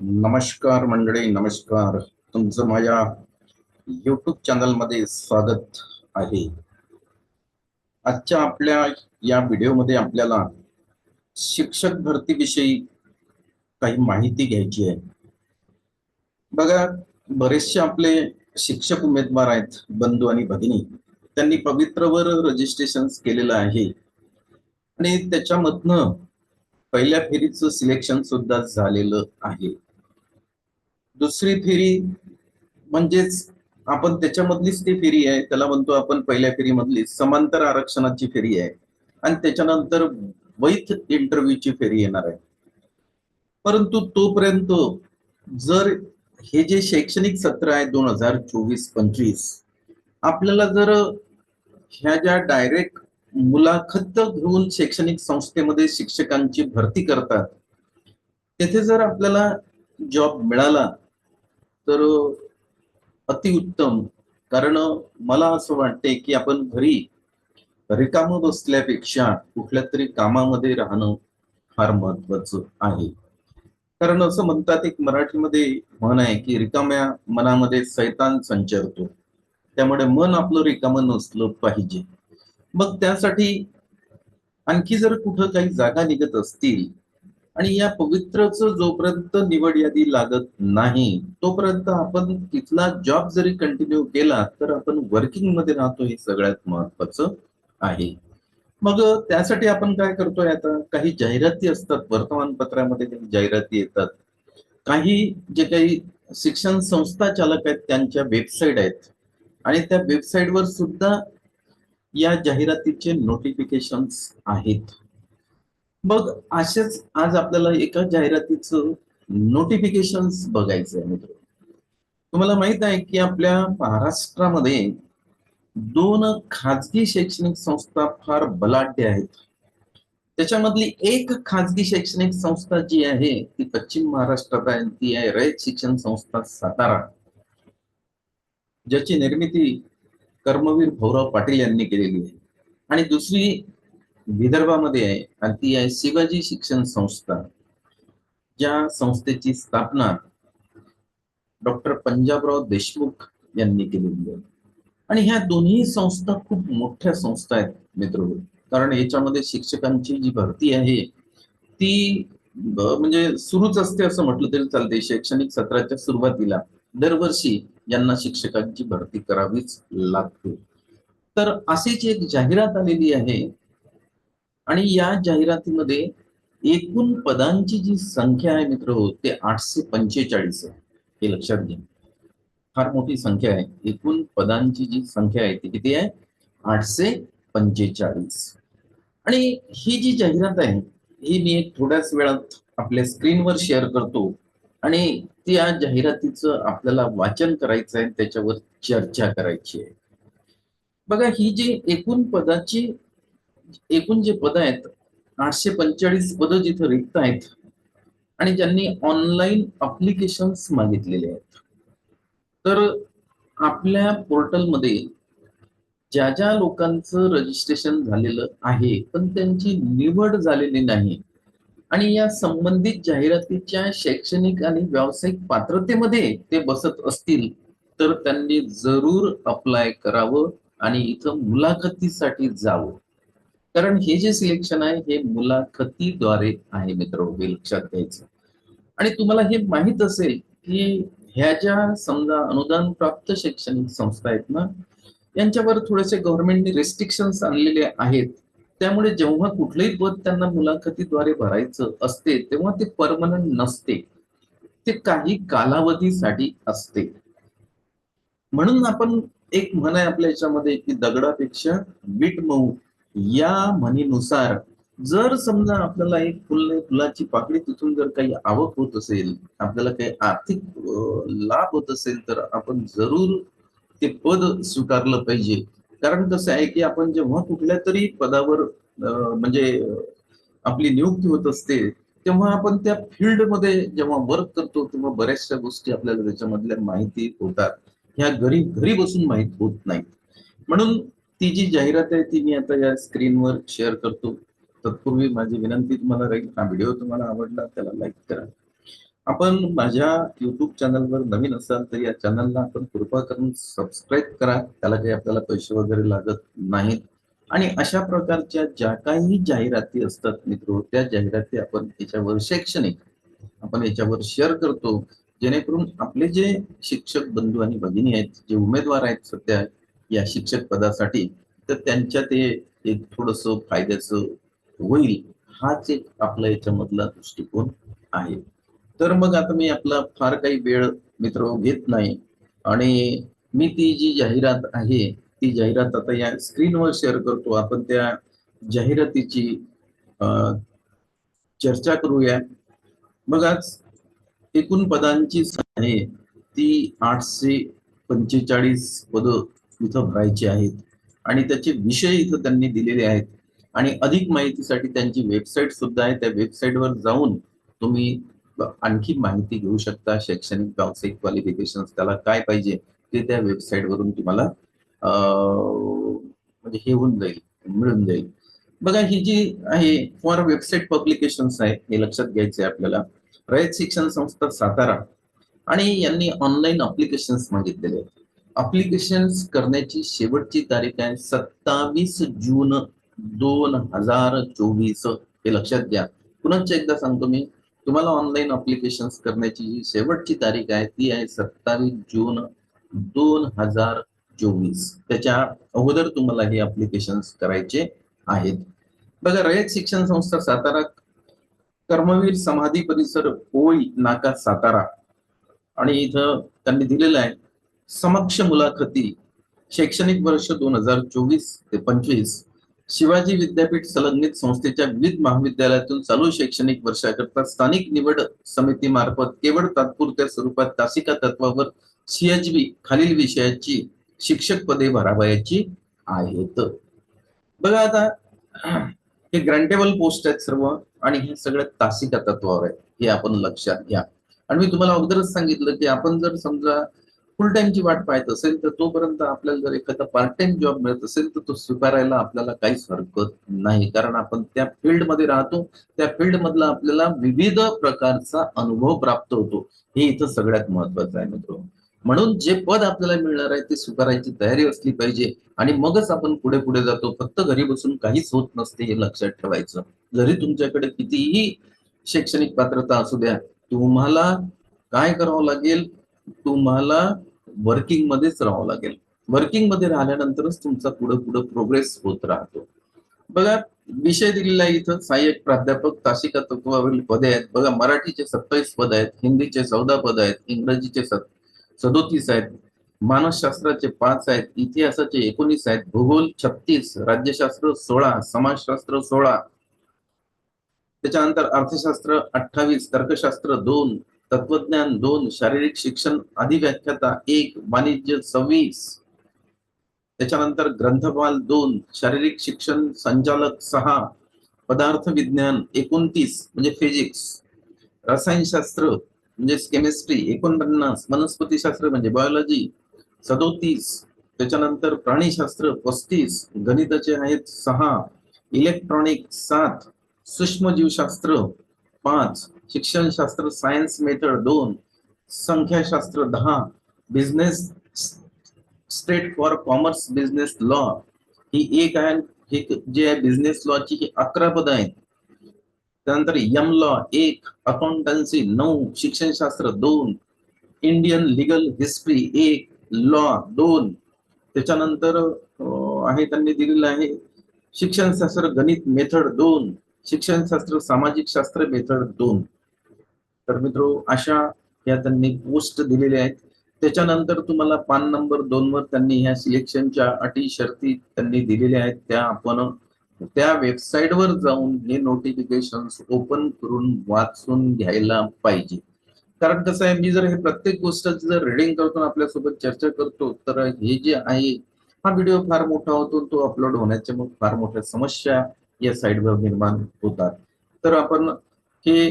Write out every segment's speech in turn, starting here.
नमस्कार मंडळी नमस्कार. तुमचं माझ्या युट्यूब चॅनलमध्ये स्वागत आहे. आजच्या आपल्या या व्हिडिओमध्ये आपल्याला शिक्षक भरतीविषयी काही माहिती घ्यायची आहे. बघा बरेचसे आपले शिक्षक उमेदवार आहेत बंधू आणि भगिनी. त्यांनी पवित्रवर रजिस्ट्रेशन केलेलं आहे. आणि त्याच्यामधनं पहिल्या फेरीचं सिलेक्शन सुद्धा झालेलं आहे. दुसरी फेरी म्हणजेच आपण त्याच्यामधलीच ती फेरी आहे त्याला म्हणतो आपण पहिल्या फेरीमधली समांतर आरक्षणाची फेरी आहे. आणि त्याच्यानंतर वैध इंटरव्ह्यूची फेरी येणार आहे. परंतु तोपर्यंत जर हे जे शैक्षणिक सत्र आहे दोन हजार चोवीस पंचवीस आपल्याला जर ह्या ज्या डायरेक्ट मुलाखत घेऊन शैक्षणिक संस्थेमध्ये शिक्षकांची भरती करतात तेथे जर आपल्याला जॉब मिळाला तर अतिउत्तम कारण मला असं वाटते की आपण घरी रिकाम बसल्यापेक्षा कुठल्या तरी कामामध्ये राहणं फार महत्वाचं आहे. कारण असं म्हणतात एक मराठीमध्ये म्हण आहे की रिकाम्या मनामध्ये सैतान संचरतो. त्यामुळे मन आपलं रिकामं नसलं पाहिजे. मग त्यासाठी आणखी जर कुठं काही जागा निघत असतील आणि या पवित्रच जोपर्यंत निवड यादी लागत नाही तोपर्यंत आपण तिथला जॉब जरी कंटिन्यू केला तर आपण वर्किंगमध्ये राहतो हे सगळ्यात महत्वाचं आहे. मग त्यासाठी आपण काय करतोय आता? काही जाहिराती असतात वर्तमानपत्रामध्ये काही जाहिराती येतात. काही जे काही शिक्षण संस्था चालक आहेत त्यांच्या वेबसाईट आहेत. आणि त्या वेबसाईटवर सुद्धा या जाहिरातीचे नोटिफिकेशन आहेत. मग असेच आज आपल्याला एका जाहिरातीचं नोटिफिकेशन बघायचं आहे मित्र तुम्हाला माहीत आहे की आपल्या महाराष्ट्रामध्ये दोन खाजगी शैक्षणिक संस्था फार बलाढ्य आहेत. त्याच्यामधली एक खाजगी शैक्षणिक संस्था जी आहे ती पश्चिम महाराष्ट्रात आहे ती आहे रयत शिक्षण संस्था सातारा. ज्याची निर्मिती कर्मवीर भाऊराव पाटील यांनी केलेली आहे. आणि दुसरी विदर्भामध्ये आहे. आणि ती आहे शिवाजी शिक्षण संस्था ज्या संस्थेची स्थापना डॉक्टर पंजाबराव देशमुख यांनी केलेली आहे. आणि ह्या दोन्ही संस्था खूप मोठ्या संस्था आहेत मित्र. कारण याच्यामध्ये शिक्षकांची जी भरती आहे ती म्हणजे सुरूच असते असं म्हटलं तरी चालते शैक्षणिक सत्राच्या सुरुवातीला दरवर्षी यांना शिक्षकांची भरती करावीच लागते. तर अशीच एक जाहिरात आलेली आहे आणि या जाहिरातीमध्ये एकूण पदांची जी संख्या आहे मित्र हो ते आठशे पंचेचाळीस आहे. हे लक्षात घ्या. फार मोठी संख्या आहे. एकूण पदांची जी संख्या आहे ती किती आहे? आठशे पंचेचाळीस. आणि ही जी जाहिरात आहे ही मी एक थोड्याच वेळात आपल्या स्क्रीनवर शेअर करतो. आणि त्या जाहिरातीचं आपल्याला वाचन करायचं आहे त्याच्यावर चर्चा करायची आहे. बघा ही जी एकूण पदाची एकूण जे पद आहेत आठशे पंचेचाळीस पद जिथं रिक्त आहेत आणि ज्यांनी ऑनलाईन अप्लिकेशन मागितलेले आहेत. तर आपल्या पोर्टलमध्ये ज्या ज्या लोकांचं रजिस्ट्रेशन झालेलं आहे पण त्यांची निवड झालेली नाही आणि या संबंधित जाहिरातीच्या शैक्षणिक आणि व्यावसायिक पात्रतेमध्ये ते बसत असतील तर त्यांनी जरूर अप्लाय करावं आणि इथं मुलाखतीसाठी जावं. कारण हे जे सिलेक्शन आहे हे मुलाखतीद्वारे आहे मित्र हे लक्षात घ्यायचं. आणि तुम्हाला हे माहीत असेल की ह्या ज्या समजा अनुदान प्राप्त शैक्षणिक संस्था आहेत ना यांच्यावर थोडेसे गव्हर्नमेंटने रेस्ट्रिक्शन्स आणलेले आहेत. त्यामुळे जेव्हा कुठलंही पद त्यांना मुलाखतीद्वारे भरायचं असते तेव्हा ते परमनंट नसते. ते काही कालावधीसाठी असते. म्हणून आपण एक म्हण आहे आपल्या याच्यामध्ये की दगडापेक्षा बीट मऊ या म्हणीनुसार जर समजा आपल्याला एक फुल फुलाची पाकळी तिथून जर काही आवक होत असेल आपल्याला काही आर्थिक लाभ होत असेल तर आपण जरूर ते पद स्वीकारलं पाहिजे. कारण कसं आहे की आपण जेव्हा कुठल्या तरी पदावर म्हणजे आपली नियुक्ती होत असते तेव्हा आपण त्या फील्डमध्ये जेव्हा वर्क करतो तेव्हा बऱ्याचशा गोष्टी आपल्याला त्याच्यामधल्या माहिती होतात. ह्या घरी घरी बसून माहीत होत नाहीत. म्हणून ती जी जाहिरात आहे ती मी आता या स्क्रीनवर शेअर करतो. तत्पूर्वी माझी विनंती तुम्हाला राहील हा व्हिडिओ तुम्हाला आवडला त्याला लाईक करा. आपण माझ्या युट्यूब चॅनलवर नवीन असाल तर या चॅनलला आपण कृपा करून सबस्क्राईब करा. त्याला काही आपल्याला पैसे वगैरे लागत नाहीत. आणि अशा प्रकारच्या ज्या काही जाहिराती असतात मित्र त्या जाहिराती आपण याच्यावर शैक्षणिक आपण याच्यावर शेअर करतो. जेणेकरून आपले जे शिक्षक बंधू आणि भगिनी आहेत जे उमेदवार आहेत सध्या या शिक्षक पदासाठी तर त्यांच्या ते एक थोडस फायद्याचं होईल हाच एक आपला याच्यामधला दृष्टिकोन आहे. तर मग आता मी आपला फार काही वेळ मित्र घेत नाही आणि मी ती जी जाहिरात आहे ती जाहिरात आता या स्क्रीनवर शेअर करतो. आपण त्या जाहिरातीची चर्चा करूया. मग आज एकूण पदांची आहे ती आठशे पंचेचाळीस पद इथं भरायचे आहेत. आणि त्याचे विषय इथं त्यांनी दिलेले आहेत. आणि अधिक माहितीसाठी त्यांची वेबसाईट सुद्धा आहे. त्या वेबसाईटवर जाऊन तुम्ही आणखी माहिती घेऊ शकता. शैक्षणिक व्यावसायिक क्वालिफिकेशन त्याला काय पाहिजे ते त्या वेबसाईट वरून तुम्हाला म्हणजे हे होऊन जाईल मिळून जाईल. बघा ही जी आहे फॉर वेबसाईट पब्लिकेशन आहे हे लक्षात घ्यायचे आपल्याला. रयत शिक्षण संस्था सातारा. आणि यांनी ऑनलाईन अप्लिकेशन मागितलेले आहेत. अप्लिकेशन करण्याची शेवटची तारीख आहे सत्तावीस जून दोन हजार चोवीस. हे लक्षात घ्या. पुन्हा एकदा सांगतो मी तुम्हाला ऑनलाईन अप्लिकेशन करण्याची जी शेवटची तारीख आहे ती आहे सत्तावीस जून दोन हजार चोवीस. त्याच्या अगोदर तुम्हाला हे अप्लिकेशन करायचे आहेत. बघा रयत शिक्षण संस्था सातारा कर्मवीर समाधी परिसर पोळी नाका सातारा. आणि इथं त्यांनी दिलेलं आहे समक्ष मुलाखती शैक्षणिक वर्ष दोन हजार चोवीस ते पंचवीस शिवाजी विद्यापीठ संलग्नित संस्थेच्या विविध महाविद्यालयातून चालू शैक्षणिक वर्षाकरता स्थानिक निवड समितीमार्फत केवळ तात्पुरत्या स्वरूपात तासिका तत्वावर सीएचबी खालील विषयाची शिक्षक पदे भरावयाची आहेत. बघा आता हे ग्रँटेबल पोस्ट आहेत सर्व आणि हे सगळं तासिका तत्वावर आहे. हे आपण लक्षात घ्या. आणि मी तुम्हाला अगोदरच सांगितलं की आपण जर समजा फुल टाइमची वाट पाहत असेल तर तोपर्यंत आपल्याला जर एखादा पार्ट टाइम जॉब मिळत असेल तर तो स्वीकारायला आपल्याला काहीच हरकत नाही. कारण आपण त्या फील्डमध्ये राहतो त्या फील्ड मधला आपल्याला विविध प्रकारचा अनुभव प्राप्त होतो. हे इथं सगळ्यात महत्वाचं आहे मित्र. म्हणून जे पद आपल्याला मिळणार आहे ते स्वीकारायची तयारी असली पाहिजे. आणि मगच आपण पुढे पुढे जातो. फक्त घरी बसून काहीच होत नसते हे लक्षात ठेवायचं. जरी तुमच्याकडे कितीही शैक्षणिक पात्रता असू द्या तुम्हाला काय करावं लागेल? तुम्हाला वर्किंग मध्येच राहावं लागेल. वर्किंगमध्ये राहिल्यानंतरच तुमचा पुढे पुढे प्रोग्रेस होत राहतो. बघा विषय दिलेला आहे इथं. सहाय्यक प्राध्यापक तासिका तत्वावरील पदे आहेत. बघा मराठीचे सत्तावीस पद आहेत हिंदीचे चौदा पद आहेत इंग्रजीचे सदोतीस आहेत मानसशास्त्राचे पाच आहेत इतिहासाचे एकोणीस आहेत भूगोल छत्तीस राज्यशास्त्र सोळा समाजशास्त्र सोळा. त्याच्यानंतर अर्थशास्त्र अठ्ठावीस तर्कशास्त्र दोन तत्वज्ञान दोन शारीरिक शिक्षण अधिव्याख्याता एक वाणिज्य सव्वीस. त्याच्यानंतर ग्रंथपाल दोन शारीरिक शिक्षण संचालक सहा पदार्थ विज्ञान एकोणतीस म्हणजे फिजिक्स रसायनशास्त्र म्हणजे केमिस्ट्री एकोणपन्नास. वनस्पतीशास्त्र म्हणजे बायोलॉजी सदोतीस. त्याच्यानंतर प्राणीशास्त्र पस्तीस. गणिताचे आहेत सहा. इलेक्ट्रॉनिक सात. सूक्ष्मजीवशास्त्र पाच. शिक्षणशास्त्र सायन्स मेथड दोन, संख्याशास्त्र दहा business state for commerce business law ही एक आहे हे जे आहे बिझनेस लॉची ही अकरा पद आहेत. त्यानंतर यम लॉ एक अकाउंटन्सी नऊ, शिक्षणशास्त्र दोन इंडियन लिगल हिस्ट्री एक लॉ दोन. त्याच्यानंतर आहे त्यांनी दिलेलं आहे शिक्षणशास्त्र गणित मेथड दोन, शिक्षणशास्त्र सामाजिक शास्त्र मेथड दोन. तर मित्र अशा या त्यांनी पोस्ट दिलेल्या आहेत. त्याच्यानंतर तुम्हाला पान नंबर दोन वर त्यांनी ह्या सिलेक्शनच्या अटी शर्ती त्यांनी दिलेल्या आहेत. त्या आपण त्या वेबसाईट वर जाऊन हे नोटिफिकेशन ओपन करून वाचून घ्यायला पाहिजे. कारण कसं आहे मी जर हे प्रत्येक गोष्ट जर रिडिंग करतो आपल्यासोबत चर्चा करतो तर हे जे आहे हा व्हिडिओ फार मोठा होतो तो अपलोड होण्याच्या मग फार मोठ्या समस्या या साईडवर निर्माण होतात. तर आपण हे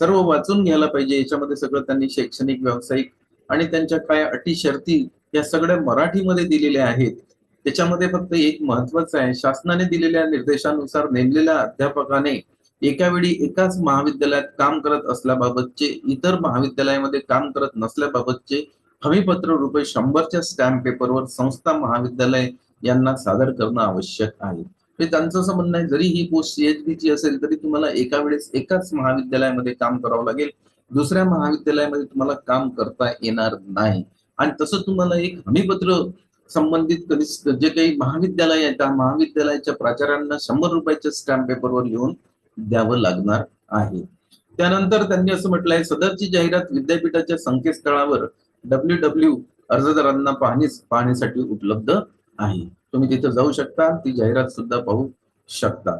सर्व वाचून घ्यायला पाहिजे. याच्यामध्ये सगळं त्यांनी शैक्षणिक व्यावसायिक आणि त्यांच्या काय अटी शर्ती या सगळ्या मराठीमध्ये दिलेल्या आहेत. त्याच्यामध्ये फक्त एक महत्वाचं आहे. शासनाने दिलेल्या निर्देशानुसार नेमलेल्या अध्यापकाने एका वेळी एकाच महाविद्यालयात काम करत असल्याबाबतचे इतर महाविद्यालयामध्ये काम करत नसल्याबाबतचे हमीपत्र रुपये शंभरच्या स्टॅम्प पेपरवर संस्था महाविद्यालय यांना सादर करणं आवश्यक आहे. त्यांचं असं म्हणणं आहे जरी ही पोस्ट सीएचबी ची असेल तरी तुम्हाला एका वेळेस एकाच महाविद्यालयामध्ये काम करावं लागेल. दुसऱ्या महाविद्यालयामध्ये तुम्हाला काम करता येणार नाही. आणि तसं तुम्हाला एक हमीपत्र संबंधित कनिष्ठ जे काही महाविद्यालय आहे त्या महाविद्यालयाच्या प्राचार्यांना शंभर रुपयाच्या स्टॅम्प पेपरवर येऊन द्यावं लागणार आहे. त्यानंतर त्यांनी असं म्हटलंय सदरची जाहिरात विद्यापीठाच्या संकेतस्थळावर डब्ल्यू डब्ल्यू अर्जदारांना पाहणी पाहण्यासाठी उपलब्ध आहे. तुम्ही तिथे जाऊ शकता ती जाहिरात सुद्धा पाहू शकता.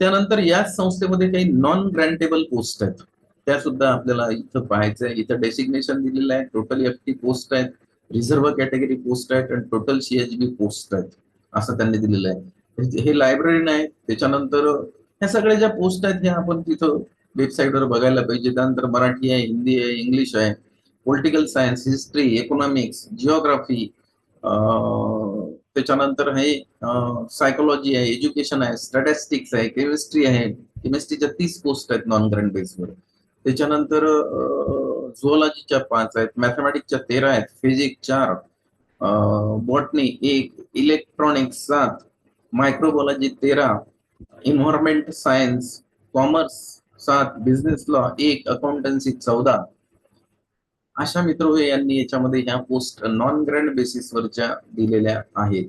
त्यानंतर याच संस्थेमध्ये काही नॉन ग्रँटेबल पोस्ट आहेत. त्या सुद्धा आपल्याला इथं पाहायचं आहे. इथं डेसिग्नेशन दिलेलं आहे. टोटल एफ टी पोस्ट आहेत. रिझर्व्ह कॅटेगरी पोस्ट आहेत आणि टोटल सीएचबी पोस्ट आहेत. असं त्यांनी दिलेलं आहे. हे लायब्ररी नाही. त्याच्यानंतर ह्या सगळ्या ज्या पोस्ट आहेत ह्या आपण तिथं वेबसाईटवर बघायला पाहिजे. त्यानंतर मराठी आहे हिंदी आहे इंग्लिश आहे. Political science history economics geography त्याच्यानंतर हे सायकोलॉजी आहे एज्युकेशन आहे स्टॅटिस्टिक्स आहे केमिस्ट्री आहे. केमिस्ट्रीच्या तीस पोस्ट आहेत नॉन ग्रँड बेसवर त्याच्यानंतर झुओलॉजीच्या पाच आहेत मॅथमॅटिक्सच्या तेरा आहेत फिजिक्स चार बॉटनी एक इलेक्ट्रॉनिक्स सात मायक्रोबॉलॉजी तेरा इन्व्हायरमेंट सायन्स कॉमर्स सात बिझनेस लॉ एक अकाउंटन्सी चौदा. अशा मित्र यांनी याच्यामध्ये ह्या पोस्ट नॉन ग्रँड बेसिसवरच्या दिलेल्या आहेत.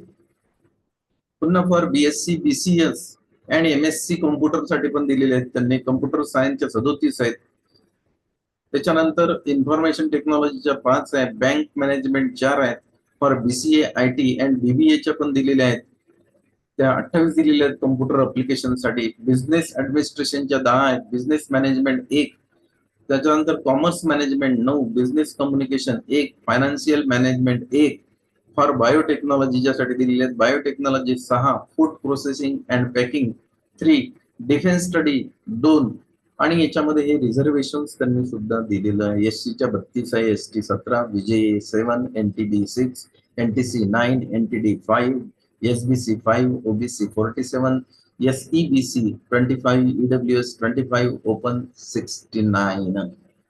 पुन्हा for BSc BCS and M S C कम्प्युटरसाठी पण दिलेले आहेत त्यांनी. कम्प्युटर सायन्सच्या सदोतीस आहेत. त्याच्यानंतर इन्फॉर्मेशन टेक्नॉलॉजीच्या पाच आहे बँक मॅनेजमेंट चार आहेत. For BCA I T and बीबीएच्या पण दिलेल्या आहेत. त्या अठ्ठावीस दिलेल्या आहेत कम्प्युटर अप्लिकेशनसाठी. बिझनेस ऍडमिनिस्ट्रेशनच्या दहा आहेत. बिझनेस मॅनेजमेंट एक. त्याच्यानंतर कॉमर्स मॅनेजमेंट नऊ बिझनेस कम्युनिकेशन एक फायनान्शियल मॅनेजमेंट एक फॉर बायोटेक्नॉलॉजी ज्यासाठी दिलेले आहेत. बायोटेक्नॉलॉजी सहा food processing and packing three defence study दोन आणि याच्यामध्ये हे रिझर्वेशन त्यांनी सुद्धा दिलेलं आहे. एस सीच्या बत्तीस आहे एस टी सतरा VJ seven N T D six N T C nine N T D five S B C five OBC forty seven S E B C twenty five EW S twenty five open sixty nine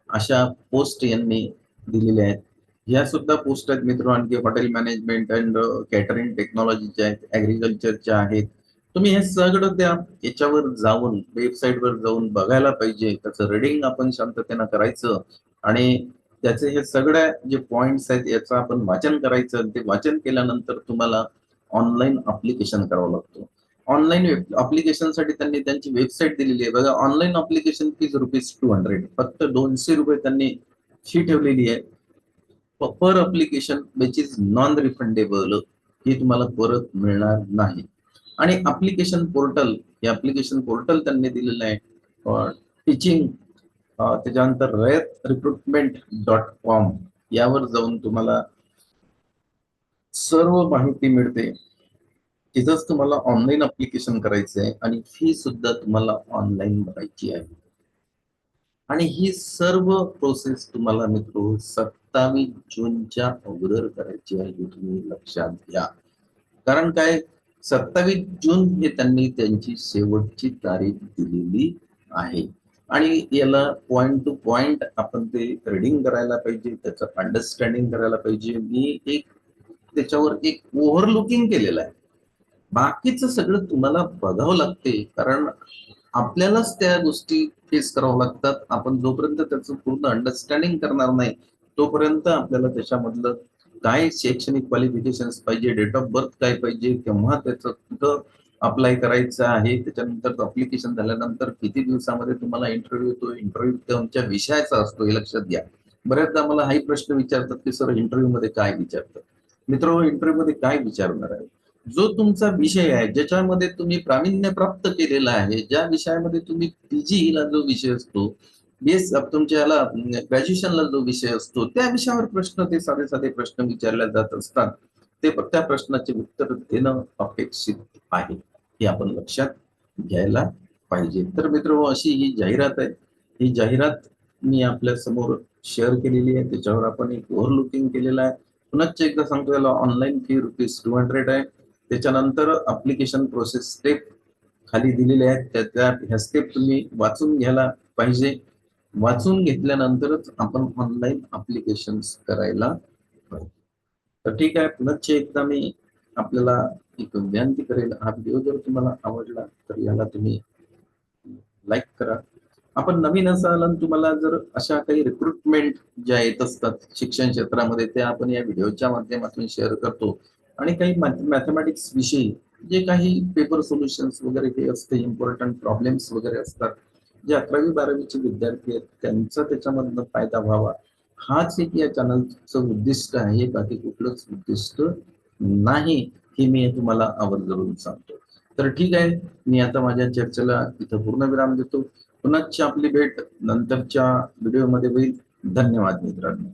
अशा post यांनी दिलेल्या आहेत. ह्या सुद्धा post आहेत मित्र आणखी hotel management and catering टेक्नॉलॉजीच्या आहेत ऍग्रिकल्चरच्या आहेत. तुम्ही हे सगळं त्या याच्यावर जाऊन वेबसाईटवर जाऊन बघायला पाहिजे. त्याचं रिडिंग आपण शांततेनं करायचं आणि त्याचे हे सगळ्या जे पॉइंट्स आहेत याचं आपण वाचन करायचं ते वाचन केल्यानंतर तुम्हाला ऑनलाईन अप्लिकेशन करावं लागतो. ऑनलाईन अप्लिकेशनसाठी त्यांनी त्यांची वेबसाईट दिलेली आहे. बघा online application fees rupees two hundred फक्त दोनशे रुपये त्यांनी फी ठेवलेली आहे. पर application which is non refundable ही तुम्हाला परत मिळणार नाही. आणि अप्लिकेशन पोर्टल हे अप्लिकेशन पोर्टल त्यांनी दिलेलं आहे. टीचिंग त्याच्यानंतर रयत रिक्रुटमेंट डॉट कॉम यावर जाऊन तुम्हाला सर्व माहिती मिळते. तिथंच तुम्हाला ऑनलाईन अप्लिकेशन करायचं आहे आणि फी सुद्धा तुम्हाला ऑनलाईन भरायची आहे. आणि ही सर्व प्रोसेस तुम्हाला मित्र सत्तावीस जूनच्या अगोदर करायची आहे तुम्ही लक्षात घ्या. कारण काय? सत्तावीस जून हे त्यांनी त्यांची शेवटची तारीख दिलेली आहे. आणि याला पॉइंट टू पॉइंट आपण ते रीडिंग करायला पाहिजे त्याचं अंडरस्टँडिंग करायला पाहिजे. मी एक त्याच्यावर एक ओव्हरलुकिंग केलेलं आहे. बाकीचं सगळं तुम्हाला बघावं लागते. कारण आपल्यालाच त्या गोष्टी फेस कराव्या लागतात. आपण जोपर्यंत त्याचं पूर्ण अंडरस्टँडिंग करणार नाही तोपर्यंत आपल्याला त्याच्यामधलं काय शैक्षणिक क्वालिफिकेशन पाहिजे डेट ऑफ बर्थ काय पाहिजे केव्हा त्याचं कुठं अप्लाय करायचं आहे त्याच्यानंतर अप्लिकेशन झाल्यानंतर किती दिवसामध्ये तुम्हाला इंटरव्ह्यू येतो इंटरव्ह्यू तुमच्या विषयाचा असतो हे लक्षात घ्या. बऱ्याचदा मला हाही प्रश्न विचारतात की सर इंटरव्ह्यू मध्ये काय विचारतात? मित्र इंटरव्ह्यू मध्ये काय विचारणार आहे? जो तुमचा विषय आहे ज्याच्यामध्ये तुम्ही प्रावीण्य प्राप्त केलेला आहे ज्या विषयामध्ये तुम्ही पीजी ला जो विषय असतो बेस तुमच्याला ग्रॅज्युएशनला जो विषय असतो त्या विषयावर प्रश्न ते साधे साधे प्रश्न विचारले जात असतात. ते त्या प्रश्नाचे उत्तर देणं अपेक्षित आहे हे आपण लक्षात घ्यायला पाहिजे. तर मित्र हो, अशी ही जाहिरात आहे. ही जाहिरात मी आपल्यासमोर शेअर केलेली आहे. त्याच्यावर आपण एक ओव्हरलुकिंग केलेलं आहे. पुन्हा एकदा सांगतो याला online fee rupees two hundred आहे. त्याच्यानंतर अप्लिकेशन प्रोसेस स्टेप खाली दिलेले आहेत. त्या त्या ह्या स्टेप तुम्ही वाचून घ्यायला पाहिजे. वाचून घेतल्यानंतरच आपण ऑनलाईन अप्लिकेशन करायला पाहिजे. तर ठीक आहे. पुनश्च एकदा मी आपल्याला एक विनंती करेल. हा व्हिडिओ जर तुम्हाला आवडला तर याला तुम्ही लाईक करा. आपण नवीन असाल आणि तुम्हाला जर अशा काही रिक्रुटमेंट ज्या येत असतात शिक्षण क्षेत्रामध्ये त्या आपण या व्हिडिओच्या माध्यमातून शेअर करतो. आणि काही मॅथमॅटिक्स विषयी जे काही पेपर सोल्युशन्स वगैरे हे असते इम्पॉर्टंट प्रॉब्लेम्स वगैरे असतात जे अकरावी बारावीचे विद्यार्थी आहेत त्यांचा त्याच्यामधनं फायदा व्हावा. हाच एक या चॅनलचं उद्दिष्ट आहे. बाकी कुठलंच उद्दिष्ट नाही हे मी तुम्हाला आवर्जून सांगतो. तर ठीक आहे मी आता माझ्या चर्चेला इथं पूर्ण विराम देतो. पुन्हा आपली भेट नंतरच्या व्हिडिओमध्ये होईल. धन्यवाद मित्रांनो.